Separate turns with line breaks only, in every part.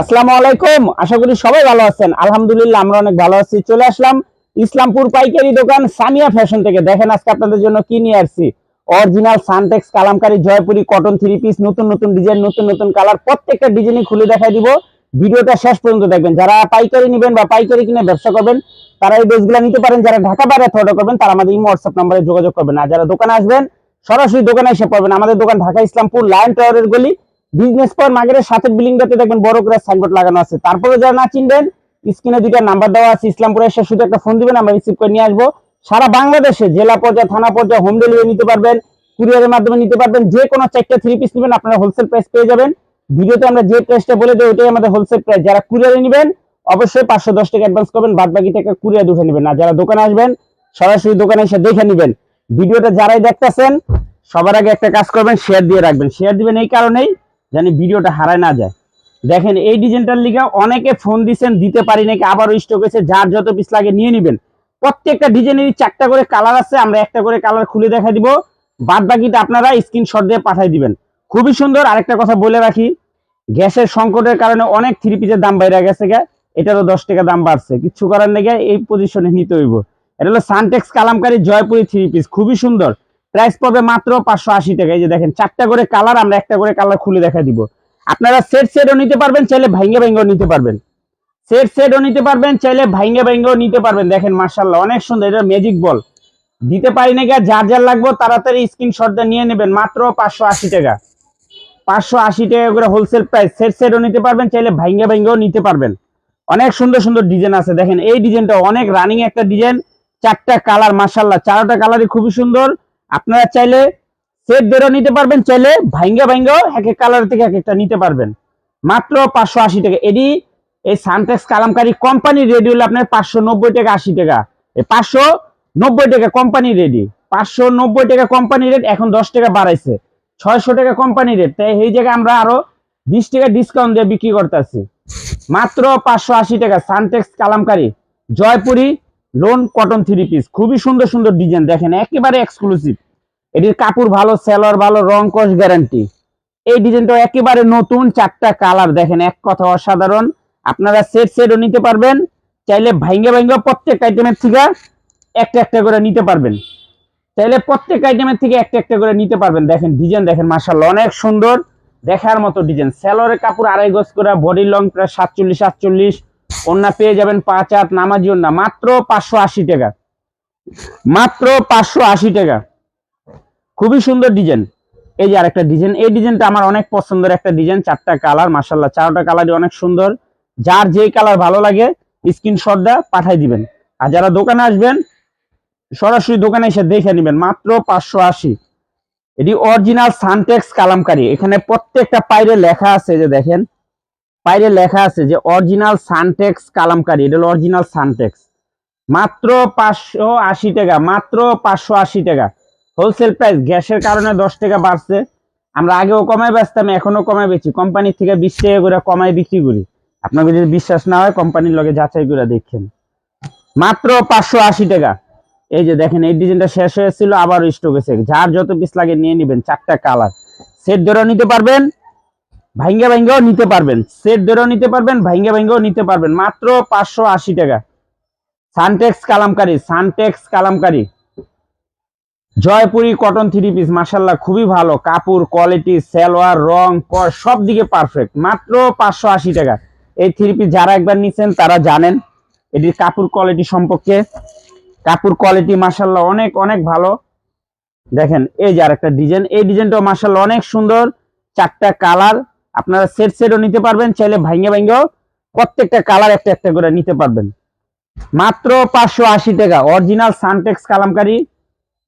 আসসালামু আলাইকুম। আশা করি সবাই ভালো আছেন। আলহামদুলিল্লাহ, আমরা অনেক ভালো আছি। চলে আসলাম ইসলামপুর পাইকারি দোকান সামিয়া ফ্যাশন থেকে। দেখেন আজকে আপনাদের জন্য কি নিয়ে আসছি? Original Suntex, Kalamkari, Jaipuri, cotton three piece নতুন নতুন ডিজাইন নতুন নতুন কালার প্রত্যেকটা ডিজাইনই খুলে দেখাই দিব। ভিডিওটা শেষ পর্যন্ত দেখবেন। যারা পাইকারি নেবেন বা পাইকারি কিনে ব্যবসা করবেন, তারা এই ড্রেসগুলো নিতে পারেন। যারা ঢাকা বাইরে অর্ডার করবেন, তারা আমাদের ইমো, হোয়াটসঅ্যাপ নাম্বারে যোগাযোগ করবেন। আর যারা দোকানে আসবেন, সরাসরি দোকানে এসে পড়বেন। আমাদের দোকান ঢাকা ইসলামপুর লায়ন টাওয়ারের গলি। বিজনেস পয়েন্ট মার্কেটের সাথে বিল্ডিংটাতে দেখবেন বড় করে সাইনবোর্ড লাগানো আছে। তারপরে যারা না চিনবেন স্ক্রিনে দুইটা নাম্বার দেওয়া আছে, ইসলামপুরে এসে শুধু একটা ফোন দিবেন, আমরা রিসিভ করে নিয়ে আসব। সারা বাংলাদেশে জেলা পর্যায়ে, থানা পর্যায়ে হোম ডেলিভারি নিতে পারবেন কুরিয়ারের মাধ্যমে নিতে পারবেন, যে কোনো চারটা থ্রি পিস নেবেন, আপনারা হোলসেল প্রাইস পেয়ে যাবেন। ভিডিওতে আমরা যে প্রাইসটা বলে দেবো, ওইটাই আমাদের হোলসেল প্রাইস যারা কুরিয়ারে নেবেন, অবশ্যই পাঁচশো দশ টাকা অ্যাডভান্স করবেন বাদ বাকি টাকা কুরিয়ার উঠে নেবেন। আর যারা দোকানে আসবেন, সরাসরি দোকানে এসে দেখে নেবেন। ভিডিওটা যারাই দেখতেছেন, সবার আগে একটা কাজ করবেন শেয়ার দিয়ে রাখবেন। শেয়ার দিবেন এই কারণেই জানি ভিডিওটা হারায় না যায়। দেখেন, এই ডিজাইনটার লিগা অনেকে ফোন দিছেন, দিতে পারি নাকি, আবারও স্টক হয়েছে যার যত পিস লাগে নিয়ে নেবেন। প্রত্যেকটা ডিজাইনেরই চারটা করে কালার আছে, আমরা একটা করে কালার খুলে দেখা দিব। বাদ বাকিটা আপনারা স্ক্রিনশট দিয়ে পাঠিয়ে দিবেন। খুবই সুন্দর, আরেকটা কথা বলে রাখি, গ্যাসের সংকটের কারণে অনেক থ্রি পিসের দাম বাইরে গেছে গা, এটারও দশ টাকা দাম বাড়ছে। কিছু করার নেই এই পজিশনে নিতে হইব। এটা হলো Suntex Kalamkari Jaipuri three piece খুবই সুন্দর। প্রাইস পড়বে মাত্র পাঁচশো আশি টাকা। এই যে দেখেন, চারটা করে কালার আমরা একটা করে কালার খুলে দেখা দিব। আপনারা সেট সেটও নিতে পারবেন, চাইলে ভাইঙ্গে ভাইঙ্গেও নিতে পারবেন। সেট সেটও নিতে পারবেন, চাইলে ভাইঙ্গে ভাইঙ্গেও নিতে পারবেন। দেখেন মার্শাল্লাহ অনেক সুন্দর, এটা ম্যাজিক বল দিতে পারি না গিয়ে যার যার লাগবে তাড়াতাড়ি স্ক্রিনশটটা নিয়ে নেবেন, মাত্র পাঁচশো আশি টাকা। পাঁচশো আশি টাকা করে হোলসেল প্রাইস সেট সেটও নিতে পারবেন, চাইলে ভাইঙ্গে ভাইঙ্গেও নিতে পারবেন। অনেক সুন্দর সুন্দর ডিজাইন আছে। দেখেন, এই ডিজাইনটা অনেক রানিং একটা ডিজাইন চারটা কালার মার্শাল্লাহ চারটা কালারই খুবই সুন্দর। আপনারা চাইলে সেট বেরো নিতে পারবেন, চাইলে ভাইঙ্গা ভাইঙ্গাও এক এক কালার থেকে এক একটা নিতে পারবেন। মাত্র পাঁচশো আশি টাকা। এডি, এই সানটেক্স কালামকারী কোম্পানি রেডি হলে আপনার পাঁচশো নব্বই টাকা, আশি টাকা। এই পাঁচশো নব্বই টাকা কোম্পানি রেডি পাঁচশো নব্বই টাকা কোম্পানি রেট এখন দশ টাকা বাড়াইছে। ছয়শো টাকা কোম্পানি রেট তাই এই জায়গায় আমরা আরও বিশ টাকা ডিসকাউন্ট দিয়ে বিক্রি করতেছি। মাত্র পাঁচশো আশি টাকা Suntex Kalamkari. Jaipuri lawn cotton three piece খুবই সুন্দর সুন্দর ডিজাইন দেখেন, একেবারে এক্সক্লুসিভ এটির কাপড় ভালো সেলর ভালো, রং কস গ্যারান্টি এই ডিজাইনটা একেবারে নতুন, চারটা কালার দেখেন, এক কথা অসাধারণ। আপনারা সেট সেটও নিতে পারবেন। চাইলে ভাইঙ্গা ভাইঙ্গা প্রত্যেক আইটেমের থেকে একটা একটা করে নিতে পারবেন। চাইলে প্রত্যেক আইটেমের থেকে একটা একটা করে নিতে পারবেন। দেখেন ডিজাইন দেখেন মাসাল্লাহ অনেক সুন্দর। দেখার মতো ডিজাইন সেলরের কাপড় আড়াই গজ করে বডি লং প্রায় সাতচল্লিশ সাতচল্লিশ। ওন্না পেয়ে যাবেন পাঁচ আট নামাজি ওন্না মাত্র পাঁচশো আশি টাকা। মাত্র পাঁচশো আশি টাকা। খুবই সুন্দর ডিজাইন। এই যে আরেকটা ডিজাইন। এই ডিজাইনটা আমার অনেক পছন্দের একটা ডিজাইন। চারটা কালার মার্শাল্লাহ চারটা কালারই অনেক সুন্দর। যার যেই কালার ভালো লাগে স্ক্রিনশট দেওয়া পাঠাই দিবেন। আর যারা দোকানে আসবেন, সরাসরি দোকানে এসে দেখে নেবেন। মাত্র পাঁচশো আশি। এটি অরিজিনাল সানটেক্স কালামকারী। এখানে প্রত্যেকটা পাইরে লেখা আছে যে দেখেন পাইরে লেখা আছে যে অরিজিনাল সানটেক্স কালামকারী, এটা হলো অরিজিনাল সানটেক্স মাত্র পাঁচশো আশি টাকা, মাত্র পাঁচশো আশি টাকা। হোলসেল প্রাইস গ্যাসের কারণে দশ টাকা বাড়ছে। আমরা আগেও কমাই বেচতাম এখনও কমাই বেচি। কোম্পানির থেকে বিশ টাকা করে কমাই বিক্রি করি। আপনাকে যদি বিশ্বাস না হয়, কোম্পানির লগে যাচাই করে দেখছেন মাত্র পাঁচশো আশি টাকা। এই যে দেখেন, এই ডিজাইনটা শেষ হয়েছিল আবার স্টক হয়েছে যার যত পিস লাগে নিয়ে নেবেন, চারটা কালার সেট ধরে নিতে পারবেন। ভাইঙ্গা ভাইঙ্গাও নিতে পারবেন। সেট ধরেও নিতে পারবেন ভাইঙ্গা ভাইঙ্গাও নিতে পারবেন। মাত্র পাঁচশো আশি টাকা। Suntex Kalamkari Suntex Kalamkari. Jaipuri cotton three piece মাসাল্লাহ খুবই ভালো। কাপড় কোয়ালিটি সালোয়ার, রং সব দিকে পারফেক্ট মাত্র পাঁচশো আশি টাকা। এই থ্রি পিস যারা একবার নিছেন, তারা জানেন এটির কাপড় কোয়ালিটি সম্পর্কে। কাপড় কোয়ালিটি মাসাল্লাহ অনেক অনেক ভালো। দেখেন, এই যে আরেকটা ডিজাইন এই ডিজাইনটাও মাসাল্লাহ অনেক সুন্দর। চারটা কালার আপনারা সেট সেটও নিতে পারবেন, চাইলে ভাঙ্গে ভাঙ্গেও প্রত্যেকটা কালার একটা একটা করে নিতে পারবেন। মাত্র পাঁচশো আশি টাকা original Suntex Kalamkari,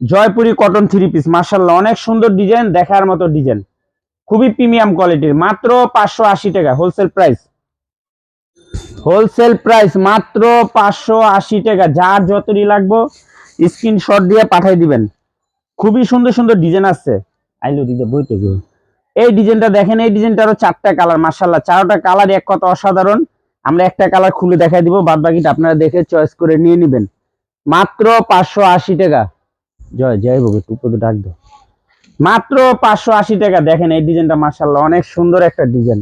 Jaipuri cotton three piece মার্শাল্লাহ অনেক সুন্দর ডিজাইন দেখার মতো ডিজাইন খুবই প্রিমিয়াম কোয়ালিটির মাত্র পাঁচশো আশি টাকা হোলসেল প্রাইস হোলসেল প্রাইস মাত্র পাঁচশো আশি টাকা, যার যতই লাগবো স্ক্রিনশট দিয়ে পাঠাই দিবেন। খুবই সুন্দর সুন্দর ডিজাইন আছে আইলো দিদি, বইতে গো এই ডিজাইনটা দেখেন, এই ডিজাইনটারও চারটা কালার মার্শাল্লাহ চারটা কালার এক কথা অসাধারণ। আমরা একটা কালার খুলে দেখাই দিব বাদ বাকিটা আপনারা দেখে চয়েস করে নিয়ে নেবেন। মাত্র পাঁচশো আশি টাকা। জয় জয় বগে টুপো তো ডাক দাও। মাত্র পাঁচশো আশি টাকা। দেখেন, এই ডিজাইনটা মার্শাল্লাহ অনেক সুন্দর একটা ডিজাইন।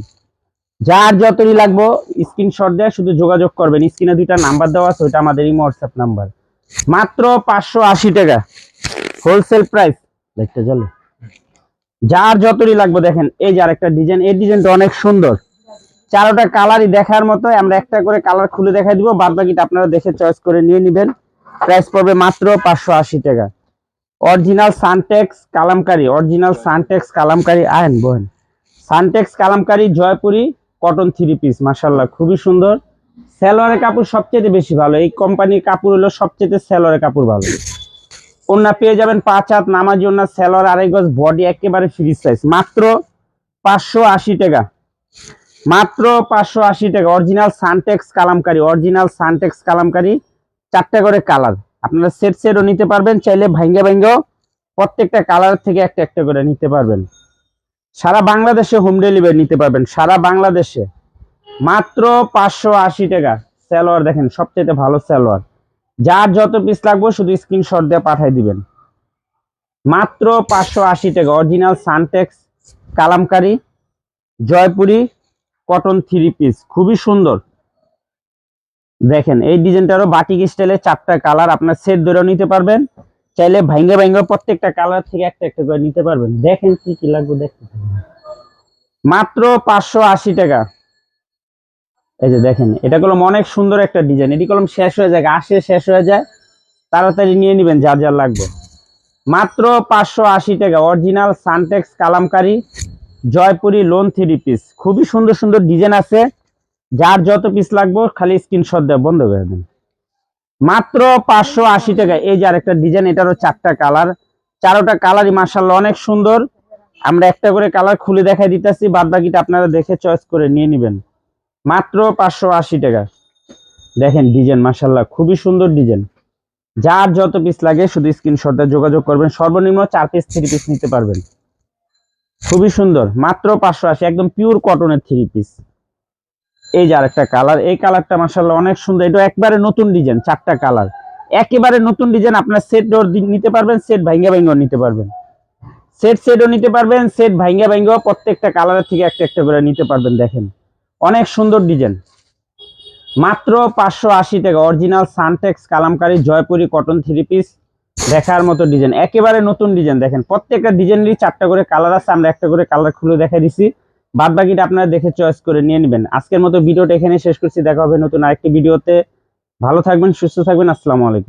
যার যতই লাগবো, স্ক্রিনশট দেয় শুধু যোগাযোগ করবেন। স্ক্রিনে দুইটা নাম্বার দেওয়া আছে, ওইটা আমাদের ইমো, হোয়াটসঅ্যাপ নাম্বার। মাত্র পাঁচশো আশি টাকা। Wholesale price. দেখতে চলে যার যতই লাগবে দেখেন, এই যে আরেকটা ডিজাইন এই ডিজাইনটা অনেক সুন্দর। চারোটা কালারই দেখার মতো আমরা একটা করে কালার খুলে দেখাই দিব বাদ বাকিটা আপনারা দেখে চয়েস করে নিয়ে নেবেন। প্রাইস পড়বে মাত্র পাঁচশো আশি টাকা। Original Suntex Kalamkari original Suntex Kalamkari ion বহেন। Suntex Kalamkari Jaipuri cotton three piece মাসাল্লাহ খুবই সুন্দর। সেলোয়ারের কাপড় সবচেয়ে বেশি ভালো। এই কোম্পানির কাপড় হলো সবচেয়ে সেলোয়ারের কাপড় ভালো। ওনা পেয়ে যাবেন পাঁচ হাত নামাজি ওনা সেলোয়ার আড়াই গজ বডি একেবারে ফ্রি সাইজ মাত্র পাঁচশো আশি টাকা। মাত্র পাঁচশো আশি টাকা। Original Suntex Kalamkari original Suntex Kalamkari, চারটা করে কালার। আপনারা সেট সেটও নিতে পারবেন, চাইলে ভাঙ্গে ভাঙ্গেও প্রত্যেকটা কালার থেকে একটা একটা করে নিতে পারবেন। সারা বাংলাদেশে হোম ডেলিভারি নিতে পারবেন, সারা বাংলাদেশে। মাত্র পাঁচশো আশি টাকা। সালোয়ার দেখেন সবচেয়ে ভালো সালোয়ার যার যত পিস লাগবে শুধু স্ক্রিনশট দিয়ে পাঠিয়ে দিবেন। মাত্র পাঁচশো আশি টাকা original Suntex Kalamkari, Jaipuri cotton three piece খুবই সুন্দর। দেখেন, এই ডিজাইনটারও বাটিক স্টাইলে চারটা কালার আপনার সেট ধরেও নিতে পারবেন। চাইলে ভাঙ্গে ভাঙ্গে প্রত্যেকটা কালার থেকে একটা একটা করে নিতে পারবেন। দেখেন কি কি লাগবে দেখতে। মাত্র পাঁচশো আশি টাকা। এই যে দেখেন, এটা কলম অনেক সুন্দর একটা ডিজাইন এটি কলম শেষ হয়ে যায় আসে শেষ হয়ে যায়, তাড়াতাড়ি নিয়ে নেবেন, যার যার লাগবে। মাত্র পাঁচশো আশি টাকা original Suntex Kalamkari, Jaipuri lawn three piece খুবই সুন্দর সুন্দর ডিজাইন আছে। যার যত পিস লাগবে, খালি স্ক্রিনশট দেওয়া বন্ধ করে দেন। মাত্র পাঁচশো আশি টাকা, এই যে আরেকটা ডিজাইন এটারও চারটা কালার চারোটা কালারই মার্শাল্লাহ অনেক সুন্দর। আমরা একটা করে কালার খুলে দেখাই দিতেছি বাদ বাকিটা আপনারা দেখে চয়েস করে নিয়ে নেবেন। মাত্র পাঁচশো আশি টাকা। দেখেন ডিজাইন মার্শাল্লাহ খুবই সুন্দর ডিজাইন। যার যত পিস লাগে, শুধু স্ক্রিনশটে যোগাযোগ করবেন। সর্বনিম্ন চার পিস থ্রি পিস নিতে পারবেন। খুবই সুন্দর, মাত্র পাঁচশো আশি, একদম পিওর কটনের থ্রি পিস এই যে আরেকটা কালার এই কালারটা মাসাল্লাহ অনেক সুন্দর। এটা একবারে নতুন ডিজাইন, চারটা কালার একেবারে নতুন ডিজাইন, আপনার সেট ডোর নিতে পারবেন সেট ভাঙ্গা ভাঙ্গাও নিতে পারবেন। সেট সেটও নিতে পারবেন সেট ভাঙ্গা ভাঙ্গাও প্রত্যেকটা কালারের থেকে একটা একটা করে নিতে পারবেন, দেখেন। অনেক সুন্দর ডিজাইন। মাত্র পাঁচশো আশি টাকা original Suntex Kalamkari Jaipuri cotton three piece দেখার মতো ডিজাইন। একেবারে নতুন ডিজাইন, দেখেন, প্রত্যেকটা ডিজাইনেরই চারটা করে কালার আছে, আমরা একটা করে কালার খুলে দেখা দিছি। বাদ বাকিটা আপনারা দেখে চয়েস করে নিয়ে নেবেন। আজকের মতো ভিডিওটা এখানে শেষ করছি, দেখা হবে নতুন আরেকটি ভিডিওতে। ভালো থাকবেন, সুস্থ থাকবেন, আসসালামু আলাইকুম।